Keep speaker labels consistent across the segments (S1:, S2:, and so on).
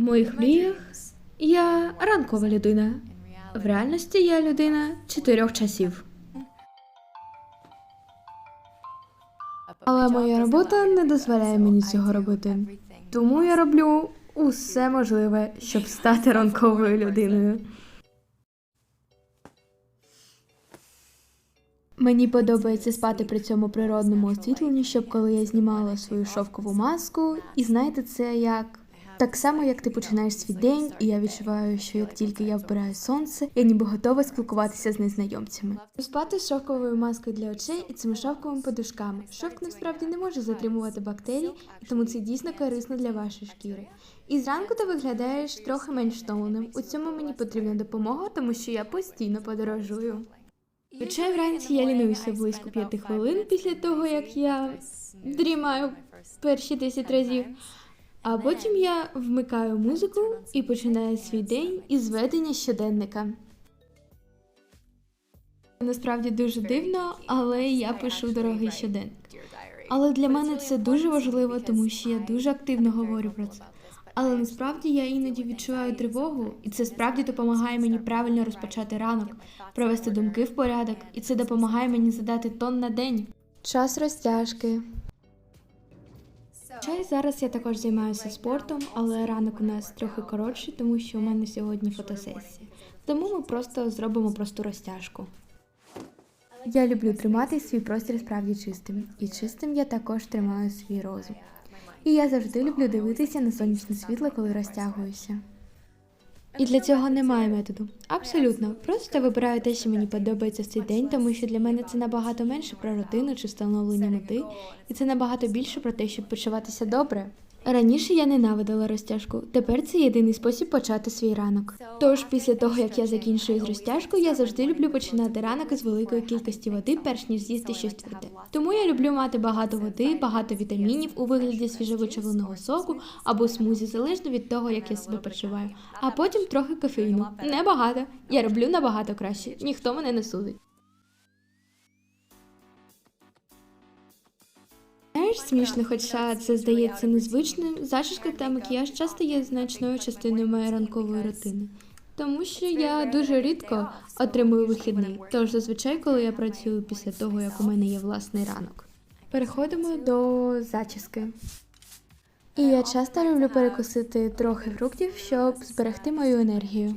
S1: В моїх мріях я ранкова людина. В реальності я людина чотирьох часів. Але моя робота не дозволяє мені цього робити. Тому я роблю усе можливе, щоб стати ранковою людиною. Мені подобається спати при цьому природному освітленні, щоб коли я знімала свою шовкову маску, і знаєте, це як. Так само, як ти починаєш свій день, і я відчуваю, що як тільки я вбираю сонце, я ніби готова спілкуватися з незнайомцями. Спати з шовковою маскою для очей і цими шовковими подушками. Шовк насправді не може затримувати бактерії, і тому це дійсно корисно для вашої шкіри. І зранку ти виглядаєш трохи менш втомленим. У цьому мені потрібна допомога, тому що я постійно подорожую. Звичайно, вранці я лінуюся близько п'яти хвилин після того, як я дрімаю перші 10 разів. А потім я вмикаю музику і починаю свій день із ведення щоденника. Насправді дуже дивно, але я пишу дорогий щоденник. Але для мене це дуже важливо, тому що я дуже активно говорю про це. Але насправді я іноді відчуваю тривогу, і це справді допомагає мені правильно розпочати ранок, провести думки в порядок, і це допомагає мені задати тон на день. Час розтяжки. Чай зараз я також займаюся спортом, але ранок у нас трохи коротший, тому що у мене сьогодні фотосесія. Тому ми просто зробимо просту розтяжку. Я люблю тримати свій простір справді чистим, і чистим я також тримаю свій розум. І я завжди люблю дивитися на сонячне світло, коли розтягуюся. І для цього немає методу. Абсолютно. Просто вибираю те, що мені подобається в цей день, тому що для мене це набагато менше про рутину чи встановлення мети, і це набагато більше про те, щоб почуватися добре. Раніше я ненавидила розтяжку. Тепер це єдиний спосіб почати свій ранок. Тож, після того як я закінчую з розтяжкою, я завжди люблю починати ранок із великої кількості води, перш ніж з'їсти щось тверде. Тому я люблю мати багато води, багато вітамінів у вигляді свіжовичавленого соку або смузі, залежно від того, як я себе почуваю. А потім трохи кофеїну. Небагато. Я роблю набагато краще. Ніхто мене не судить. Знаєш, смішно, хоча це здається незвичним, зачіска та макіяж часто є значною частиною моєї ранкової рутини. Тому що я дуже рідко отримую вихідний, тож зазвичай, коли я працюю після того, як у мене є власний ранок. Переходимо до зачіски. І я часто люблю перекусити трохи фруктів, щоб зберегти мою енергію.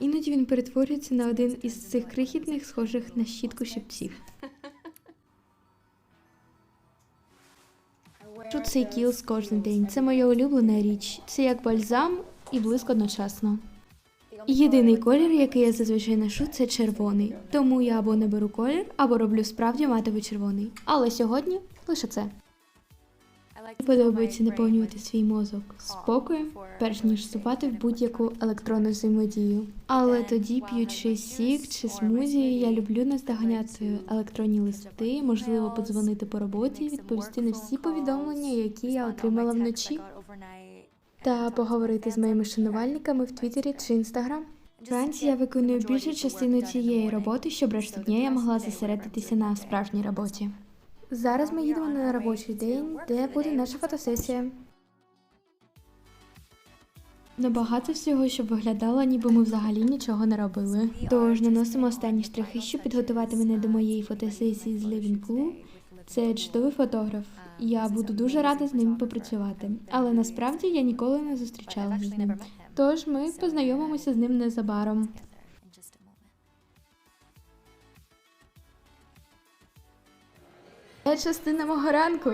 S1: Іноді він перетворюється на один із цих крихітних, схожих на щітку щипців. Ношу цей кілс кожен день. Це моя улюблена річ. Це як бальзам і блиск одночасно. Єдиний колір, який я зазвичай ношу, це червоний. Тому я або не беру колір, або роблю справді матовий червоний. Але сьогодні лише це. Подобається наповнювати свій мозок спокоєм, перш ніж вступати в будь-яку електронну взаємодію. Але тоді, п'ючи сік чи смузі, я люблю наздоганяти електронні листи, можливо, подзвонити по роботі, відповісти на всі повідомлення, які я отримала вночі, та поговорити з моїми шанувальниками в Твіттері чи Інстаграм. Вранці я виконую більшу частину цієї роботи, щоб решту дня я могла зосередитися на справжній роботі. Зараз ми їдемо на робочий день, де буде наша фотосесія. Набагато всього, щоб виглядало, ніби ми взагалі нічого не робили. Тож наносимо останні штрихи, щоб підготувати мене до моєї фотосесії з Living Clue. Це чудовий фотограф. Я буду дуже рада з ним попрацювати. Але насправді я ніколи не зустрічалася з ним. Тож ми познайомимося з ним незабаром. Частина мого ранку.